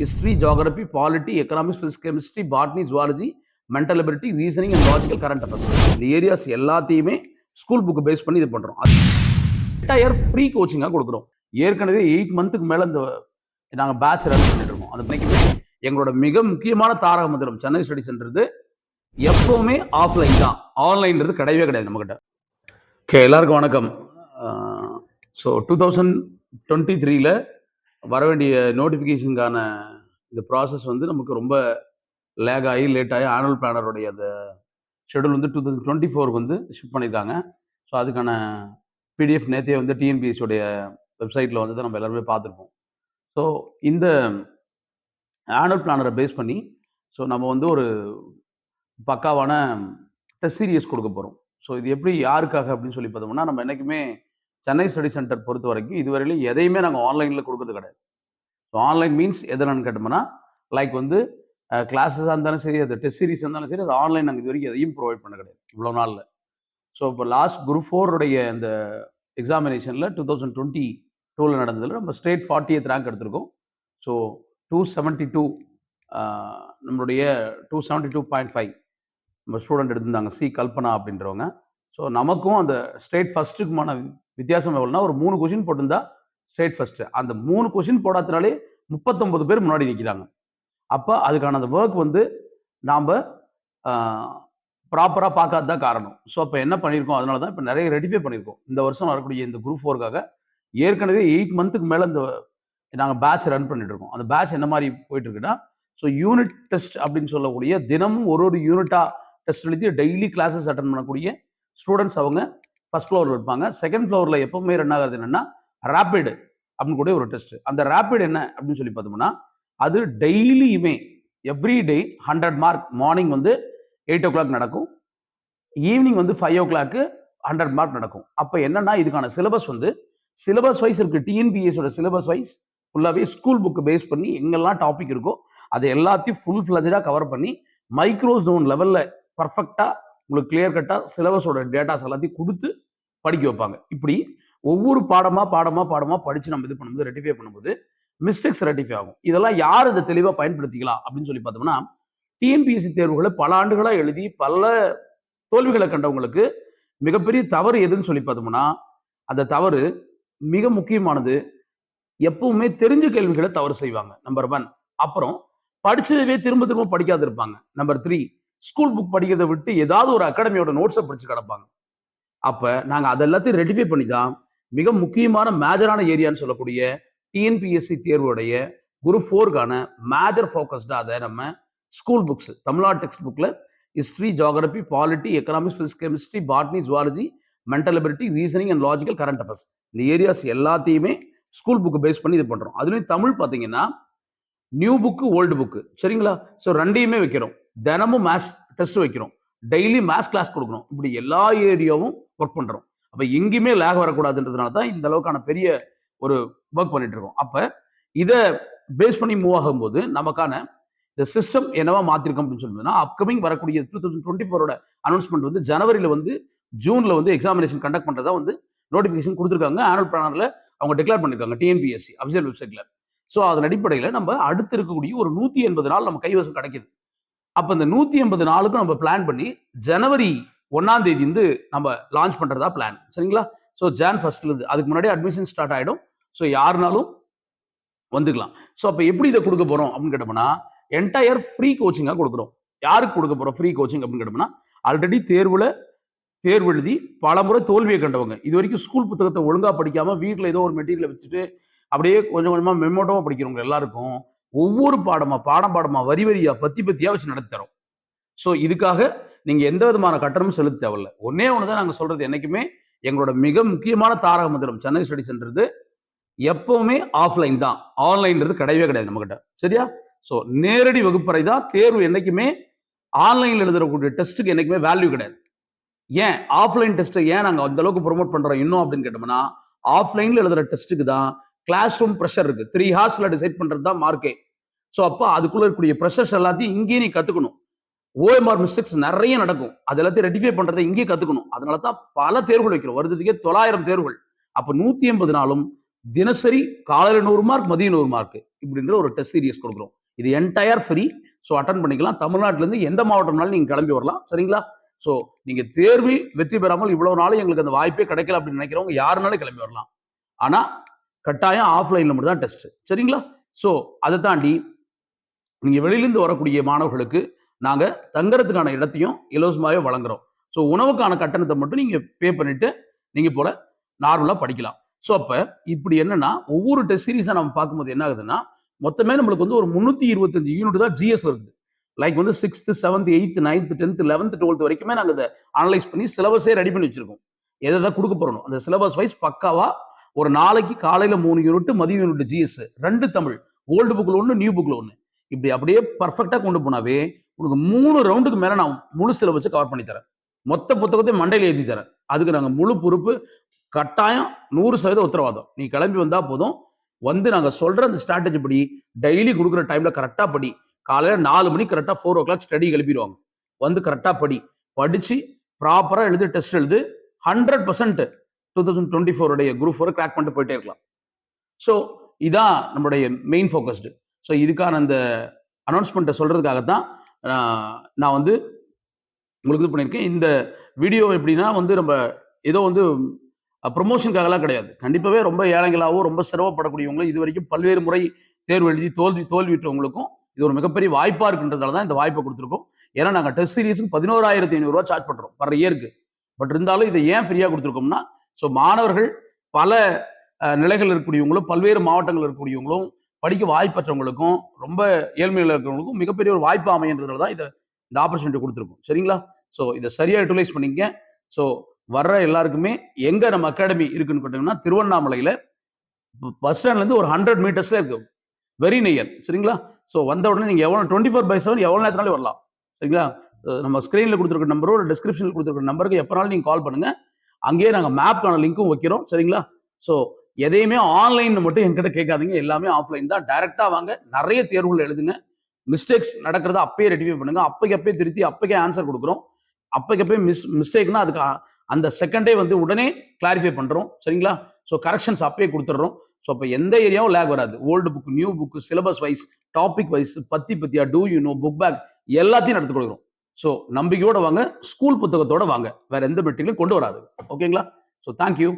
History geography polity economics physics chemistry botany zoology mental ability reasoning and logical current affairs இந்த areas எல்லாத்தையுமே school book base பண்ணி இது பண்ணுறோம் அது entire free கோச்சிங்காக கொடுக்குறோம். ஏற்கனவே எயிட் மந்த்துக்கு மேலே இந்த நாங்கள் பேட்ச் ரன் பண்ணிட்டு இருக்கோம். அது பண்ணிக்குமே எங்களோட மிக முக்கியமான தாரக மந்திரம் சென்னை ஸ்டடிஸ்ன்றது எப்போவுமே எப்பவுமே ஆஃப்லைன் தான். ஆன்லைன்றது கிடையவே கிடையாது நம்மக்கிட்ட ஓகே எல்லாருக்கும் வணக்கம். ஸோ டூ தௌசண்ட் டுவெண்ட்டி த்ரீல வர வேண்டிய நோட்டிஃபிகேஷனுக்கான இந்த ப்ராசஸ் வந்து நமக்கு ரொம்ப லேக் ஆகி லேட் ஆகி ஆனுவல் பிளானருடைய அந்த ஷெடியூல் வந்து டூ தௌசண்ட் டுவெண்ட்டி ஃபோருக்கு வந்து ஷிஃப்ட் பண்ணியிருக்காங்க. ஸோ அதுக்கான பிடிஎஃப் நேற்றே வந்து TNPSC வெப்சைட்டில் வந்து நம்ம எல்லாருமே பார்த்துருப்போம். ஸோ இந்த ஆனுவல் பிளானரை பேஸ் பண்ணி ஸோ நம்ம வந்து ஒரு பக்காவான டெஸ்ட் சீரியஸ் கொடுக்க போகிறோம் ஸோ இது எப்படி யாருக்காக அப்படின்னு சொல்லி பார்த்தோம்னா நம்ம என்றைக்குமே சென்னை ஸ்டடி சென்டர் பொறுத்த வரைக்கும் இதுவரையிலும் எதையுமே நாங்கள் ஆன்லைனில் கொடுக்கறது கிடையாது. ஸோ ஆன்லைன் மீன்ஸ் எதனான்னு கேட்டோம்னா லைக் வந்து கிளாஸஸாக இருந்தாலும் சரி அது டெஸ்ட் சீரிஸ் இருந்தாலும் சரி அது ஆன்லைன் நாங்கள் இது வரைக்கும் எதையும் ப்ரொவைட் பண்ண கிடையாது. இவ்வளோ நாளில். ஸோ இப்போ லாஸ்ட் குரூப் ஃபோருடைய இந்த எக்ஸாமினேஷனில் டூ தௌசண்ட் டுவெண்ட்டி டூவில் நடந்ததில் நம்ம ஸ்டேட் ஃபார்ட்டியத் ரேங்க் எடுத்திருக்கோம். ஸோ டூ செவன்ட்டி டூ நம்மளுடைய two seventy two point five நம்ம ஸ்டூடெண்ட் எடுத்திருந்தாங்க சி கல்பனா அப்படின்றவங்க. ஸோ நமக்கும் அந்த ஸ்டேட் ஃபஸ்ட்டுக்குமான வித்தியாசம் எவ்வளோனா ஒரு மூணு கொஷின் போட்டிருந்தா ஸ்டேட் ஃபஸ்ட்டு அந்த மூணு கொஷின் போடாதனாலே முப்பத்தொம்பது பேர் முன்னாடி நிற்கிறாங்க அப்போ அதுக்கான அந்த ஒர்க் வந்து நாம் ப்ராப்பராக பார்க்காத தான் காரணம். ஸோ அப்போ என்ன பண்ணியிருக்கோம்? அதனால தான் இப்போ நிறைய ரெடிஃபை பண்ணியிருக்கோம். இந்த வருஷம் வரக்கூடிய இந்த குரூப் ஃபோருக்காக ஏற்கனவே எயிட் மந்த்துக்கு மேலே இந்த நாங்கள் பேட்ச் ரன் பண்ணிட்டு இருக்கோம். அந்த பேட்ச் என்ன மாதிரி போயிட்டு இருக்குன்னா ஸோ யூனிட் டெஸ்ட் அப்படின்னு சொல்லக்கூடிய தினமும் ஒரு ஒரு யூனிட்டாக டெஸ்ட் எழுதி டெய்லி கிளாஸஸ் அட்டன் பண்ணக்கூடிய ஸ்டூடெண்ட்ஸ் அவங்க ஃபர்ஸ்ட் ஃப்ளோரில் இருப்பாங்க. செகண்ட் ஃப்ளோரில் எப்பவுமே ரன் ஆகுறது என்னன்னா ரேபிடு அப்படின்னு கூட ஒரு டெஸ்ட் அந்த ரேபிட் என்ன அப்படின்னு சொல்லி பார்த்தோம்னா அது டெய்லியுமே every day hundred mark morning வந்து எயிட் ஓ கிளாக் நடக்கும். ஈவினிங் வந்து five o'clock hundred mark நடக்கும். அப்போ என்னன்னா இதுக்கான சிலபஸ் வந்து சிலபஸ் வைஸ் இருக்குது டிஎன்பிஎஸோட சிலபஸ் வைஸ் ஃபுல்லாகவே ஸ்கூல் புக்கு பேஸ் பண்ணி எங்கெல்லாம் டாபிக் இருக்கோ அது எல்லாத்தையும் ஃபுல் ஃப்ளஜாக கவர் பண்ணி மைக்ரோ ஜோன் லெவலில் பர்ஃபெக்டாக உங்களுக்கு கிளியர் கட்டாக சிலபஸோட டேட்டாஸ் எல்லாத்தையும் கொடுத்து படிக்க வைப்பாங்க. இப்படி ஒவ்வொரு பாடமாக பாடமாக பாடமாக படித்து நம்ம இது பண்ணும்போது ரெட்டிஃபை பண்ணும்போது மிஸ்டேக்ஸ் ரெட்டிஃபை ஆகும். இதெல்லாம் யார் இதை தெளிவாக பயன்படுத்திக்கலாம் அப்படின்னு சொல்லி பார்த்தோம்னா டிஎன்பிஎஸ்சி தேர்வுகளை பல ஆண்டுகளாக எழுதி பல தோல்விகளை கண்டவங்களுக்கு மிகப்பெரிய தவறு எதுன்னு சொல்லி பார்த்தோம்னா அந்த தவறு மிக முக்கியமானது. எப்பவுமே தெரிஞ்ச கேள்விகளை தவறு செய்வாங்க. நம்பர் ஒன் அப்புறம் படிச்சதுவே திரும்ப திரும்ப படிக்காது இருப்பாங்க நம்பர் த்ரீ ஸ்கூல் புக் படிக்கிறதை விட்டு ஏதாவது ஒரு அகாடமியோட நோட்ஸை படிச்சு கிடப்பாங்க. அப்ப நாங்க அதெல்லாத்தையும் ரெட்டிஃபை பண்ணி தான் மிக முக்கியமான மேஜரான ஏரியான்னு சொல்லக்கூடிய டிஎன்பிஎஸ்சி தேர்வுடைய குரூப் ஃபோருக்கான மேஜர் ஃபோக்கஸ்டாக அதை நம்ம ஸ்கூல் புக்ஸ் தமிழ்நாடு டெக்ஸ்ட் புக்ல history geography polity economics physics chemistry botany zoology mental ability reasoning and logical current affairs இந்த ஏரியாஸ் எல்லாத்தையுமே ஸ்கூல் புக்கு பேஸ் பண்ணி இது பண்ணுறோம் அதுலேயும் தமிழ் பார்த்தீங்கன்னா நியூ புக்கு ஓல்டு புக்கு சரிங்களா? ஸோ ரெண்டையுமே வைக்கிறோம். தினமும் மேத்ஸ் டெஸ்ட் வைக்கிறோம். டெய்லி மேத்ஸ் கிளாஸ் கொடுக்கணும். இப்படி எல்லா ஏரியாவும் ஒர்க் பண்ணுறோம் அப்போ எங்கேயுமே லேக் வரக்கூடாதுன்றதுனால தான் இந்த அளவுக்கான பெரிய ஒரு ஒர்க் பண்ணிட்டு இருக்கோம். அப்போ இதை பேஸ் பண்ணி மூவ் ஆகும்போது நமக்கான இந்த சிஸ்டம் என்னவா மாத்திருக்கோம் அப்படின்னு சொல்லுதுன்னா அப்கமிங் வரக்கூடிய டூ தௌசண்ட் டுவெண்ட்டி ஃபோரோட அனௌன்ஸ்மெண்ட் வந்து ஜனவரியில் வந்து ஜூனில் வந்து எக்ஸாமினேஷன் கண்டக்ட் பண்ணுறதா வந்து நோட்டிஃபிகேஷன் கொடுத்துருக்காங்க. ஆனுவல் பிளானரில் அவங்க டிக்ளேர் பண்ணிருக்காங்க. டிஎன்பிஎஸ்சி அபிஷியல் வெப்சைட்டில் ஸோ அதன் அடிப்படையில் நம்ம அடுத்து இருக்கக்கூடிய ஒரு நூற்றி எண்பது நாள் நம்ம கைவசம் கிடைக்குது. அப்போ இந்த நூற்றி எண்பது நாளுக்கும் நம்ம பிளான் பண்ணி ஜனவரி ஒன்றாம் தேதி இருந்து நம்ம லான்ச் பண்ணுறதா பிளான் சரிங்களா? ஸோ ஜான் ஃபர்ஸ்ட்லேருந்து அதுக்கு முன்னாடி அட்மிஷன் ஸ்டார்ட் ஆகிடும் ஸோ யாருனாலும் வந்துக்கலாம். ஸோ அப்போ எப்படி இதை கொடுக்க போகிறோம் அப்படின்னு கேட்டோம்னா என்டையர் ஃப்ரீ கோச்சிங்காக கொடுக்குறோம். யாருக்கு கொடுக்க போகிறோம் ஃப்ரீ கோச்சிங் அப்படின்னு கேட்டோம்னா ஆல்ரெடி தேர்வில் தேர்வு எழுதி பல முறை தோல்வியை கண்டவங்க. இது வரைக்கும் ஸ்கூல் புத்தகத்தை ஒழுங்காக படிக்காமல் வீட்டில் ஏதோ ஒரு மெட்டீரியலை வச்சுட்டு அப்படியே கொஞ்சம் கொஞ்சமா மெமோட்டோவா படிக்கிறவங்க எல்லாருக்கும் ஒவ்வொரு பாடமா பாடம் பாடமா வரி வரியா பத்தி பத்தியா வச்சு நடத்தி தரோம். ஸோ இதுக்காக நீங்க எந்த விதமான கட்டணமும் செலுத்த தேவையில்ல. ஒன்னே ஒன்று தான் நாங்க சொல்றது என்னைக்குமே. எங்களோட மிக முக்கியமான தாரக மந்திரம் சென்னை ஸ்டடிஸ்ன்றது எப்பவுமே ஆஃப்லைன் தான். ஆன்லைன்றது கிடையவே கிடையாது நம்மகிட்ட. சரியா? ஸோ நேரடி வகுப்பறை தான். தேர்வு என்னைக்குமே ஆன்லைன்ல எழுதக்கூடிய டெஸ்ட்டுக்கு என்றைக்குமே வேல்யூ கிடையாது. ஏன்? ஆஃப்லைன் டெஸ்ட்டை ஏன் நாங்கள் அந்த அளவுக்கு ப்ரொமோட் பண்ணுறோம் இன்னும் அப்படின்னு கேட்டோம்னா ஆஃப்லைன்ல எழுதுகிற டெஸ்ட்டுக்கு தான் கிளாஸ் ரூம் ப்ரெஷர் இருக்கு. த்ரீ ஹார்ஸ்ல டிசைட் பண்றது தான் மார்க்கே ஸோ அப்போ அதுக்குள்ள இருக்கக்கூடிய ப்ரெஷர்ஸ் எல்லாத்தையும் இங்கேயே நீ கத்துக்கணும். ஓஎம்ஆர் மிஸ்டேக்ஸ் நிறைய நடக்கும். அது எல்லாத்தையும் ரெட்டிஃபை பண்றதை இங்கேயும் கத்துக்கணும். அதனால தான் பல தேர்வுகள் வைக்கிறோம். வருதுக்கே தொள்ளாயிரம் தேர்வுகள். அப்போ நூத்தி எண்பது நாளும் தினசரி காலையில் நூறு மார்க் மதியம் நூறு மார்க் இப்படின்ற ஒரு டெஸ்ட் சீரியஸ் கொடுக்குறோம். இது என்டையர் ஃப்ரீ ஸோ அட்டன் பண்ணிக்கலாம். தமிழ்நாட்டிலேருந்து எந்த மாவட்டம்னாலும் நீங்கள் கிளம்பி வரலாம். சரிங்களா? ஸோ நீங்கள் தேர்வில் வெற்றி பெறாமல் இவ்வளோ நாளும் எங்களுக்கு அந்த வாய்ப்பே கிடைக்கல அப்படின்னு நினைக்கிறவங்க யாருனாலும் கிளம்பி வரலாம். ஆனால் கட்டாயம் ஆஃப்லைனில் மட்டும் தான் டெஸ்ட் சரிங்களா? ஸோ அதை தாண்டி நீங்கள் வெளியிலேருந்து வரக்கூடிய மாணவர்களுக்கு நாங்கள் தங்கறதுக்கான இடத்தையும் இலவசமாகவே வழங்குறோம். ஸோ உணவுக்கான கட்டணத்தை மட்டும் நீங்கள் பே பண்ணிட்டு நீங்கள் போல நார்மலாக படிக்கலாம். ஸோ அப்போ இப்படி என்னன்னா ஒவ்வொரு டெஸ்ட் சீரீஸாக நம்ம பார்க்கும்போது என்ன ஆகுதுன்னா மொத்தமே நம்மளுக்கு வந்து ஒரு முந்நூற்றி இருபத்தஞ்சு யூனிட் தான் ஜிஎஸ் இருக்குது. லைக் வந்து sixth seventh eighth ninth tenth eleventh twelfth வரைக்குமே நாங்கள் இதை அனலைஸ் பண்ணி சிலபஸே ரெடி பண்ணி வச்சிருக்கோம். எதை தான் கொடுக்க போகிறோம் அந்த சிலபஸ் வைஸ் பக்காவாக ஒரு நாளைக்கு காலையில மூணு யூனிட் மதிய யூனிட் ஜிஎஸ் ரெண்டு தமிழ். ஓல்டு புக்கில் ஒன்று நியூ புக்கில் ஒன்று இப்படி அப்படியே பர்ஃபெக்டாக கொண்டு போனாவே உனக்கு மூணு ரவுண்டுக்கு மேலே நான் முழு சிலபஸை கவர் பண்ணி தரேன். மொத்த புத்தகத்தையும் மண்டையில் எழுதி தரேன். அதுக்கு நாங்கள் முழு பொறுப்பு கட்டாயம் நூறு சதவீதம் உத்தரவாதம். நீ கிளம்பி வந்தால் போதும். வந்து நாங்கள் சொல்கிற அந்த ஸ்ட்ராட்டஜி படி டெய்லி கொடுக்குற டைமில் கரெக்டாக படி. காலையில் நாலு மணிக்கு கரெக்டாக ஃபோர் ஓ கிளாக் ஸ்டடி கிளப்பிடுவாங்க வந்து கரெக்டாக படி. படிச்சு ப்ராப்பராக எழுது டெஸ்ட் எழுது hundred percent two thousand twenty ஃபோருடைய group ஃபோரை கிராக் பண்ணிட்டு போயிட்டே இருக்கலாம். ஸோ இதான் நம்மளுடைய மெயின் ஃபோக்கஸ்டு ஸோ இதுக்கான அந்த அனௌன்ஸ்மெண்ட்டை சொல்கிறதுக்காக தான் நான் வந்து உங்களுக்கு இது பண்ணியிருக்கேன். இந்த வீடியோ எப்படின்னா வந்து நம்ம ஏதோ வந்து ப்ரொமோஷனுக்காகலாம் கிடையாது. கண்டிப்பாகவே ரொம்ப ஏழைகளாகவும் ரொம்ப சிரமப்படக்கூடியவங்களும் இது வரைக்கும் பல்வேறு முறை தேர்வு எழுதி தோல்வி தோல்விட்டவங்களுக்கும் இது ஒரு மிகப்பெரிய வாய்ப்பாக இருக்குன்றதால தான் இந்த வாய்ப்பை கொடுத்துருக்கோம். ஏன்னா நாங்கள் டெஸ்ட் சீரீஸுக்கு பதினோராயிரத்தி ஐநூறுரூவா சார்ஜ் பண்ணுறோம் பர் இயருக்கு பட் இருந்தாலும் இதை ஏன் ஃப்ரீயாக கொடுத்துருக்கோம்னா ஸோ மாணவர்கள் பல நிலைகளில் நிலைகள் இருக்கக்கூடியவங்களும் பல்வேறு மாவட்டங்கள் இருக்கக்கூடியவங்களும் படிக்க வாய்ப்பற்றவங்களுக்கும் ரொம்ப ஏழ்மையில் இருக்கிறவங்களுக்கும் மிகப்பெரிய ஒரு வாய்ப்பு அமைன்றதுல தான் இதை இந்த ஆப்பர்ச்சுனிட்டி கொடுத்துருக்கோம். சரிங்களா? ஸோ இதை சரியாக யூட்டிலைஸ் பண்ணிக்க ஸோ வர்ற எல்லாருக்குமே எங்கே நம்ம அகாடமி இருக்குன்னு கேட்டிங்கன்னா திருவண்ணாமலையில் பஸ் ஸ்டாண்ட்லேருந்து ஒரு ஹண்ட்ரட் மீட்டர்ஸில் இருக்கு வெரி நியர் சரிங்களா? ஸோ வந்த உடனே நீங்கள் எவ்வளோ டுவெண்ட்டி ஃபோர் பை செவன் எவ்வளோ நேரத்தினாலே வரலாம். சரிங்களா? நம்ம ஸ்க்ரீனில் கொடுத்துருக்க நம்பரோ டிஸ்கிரிப்ஷனில் கொடுத்துருக்க நம்பருக்கு எப்போனாலும் நீங்கள் கால் பண்ணுங்கள் அங்கேயே நாங்கள் மேப்க்கான லிங்க்கும் வைக்கிறோம். சரிங்களா? ஸோ எதையுமே ஆன்லைன் மட்டும் என்கிட்ட கேட்காதீங்க. எல்லாமே ஆஃப்லைன் தான். டைரெக்டாக வாங்க. நிறைய தேர்வுகள் எழுதுங்க. மிஸ்டேக்ஸ் நடக்கிறத அப்பயே ரெடிஃபை பண்ணுங்க. அப்பைக்கு அப்பயே திருத்தி அப்பைக்கே ஆன்சர் கொடுக்குறோம். அப்பைக்கு அப்பயே மிஸ் மிஸ்டேக்னா அதுக்கு அந்த செகண்டே வந்து உடனே கிளாரிஃபை பண்ணுறோம் சரிங்களா? ஸோ கரெக்ஷன்ஸ் அப்பயே கொடுத்துட்றோம். ஸோ அப்போ எந்த ஏரியாவும் லேக் வராது. Old book new book syllabus wise topic wise பத்தி பத்தியா do you know book back எல்லாத்தையும் நடத்தி கொடுக்குறோம். ஸோ நம்பிக்கையோட வாங்க ஸ்கூல் புத்தகத்தோட வாங்க. வேற எந்த மெட்டீரியலும் கொண்டு வராது. ஓகேங்களா ஸோ தேங்க்யூ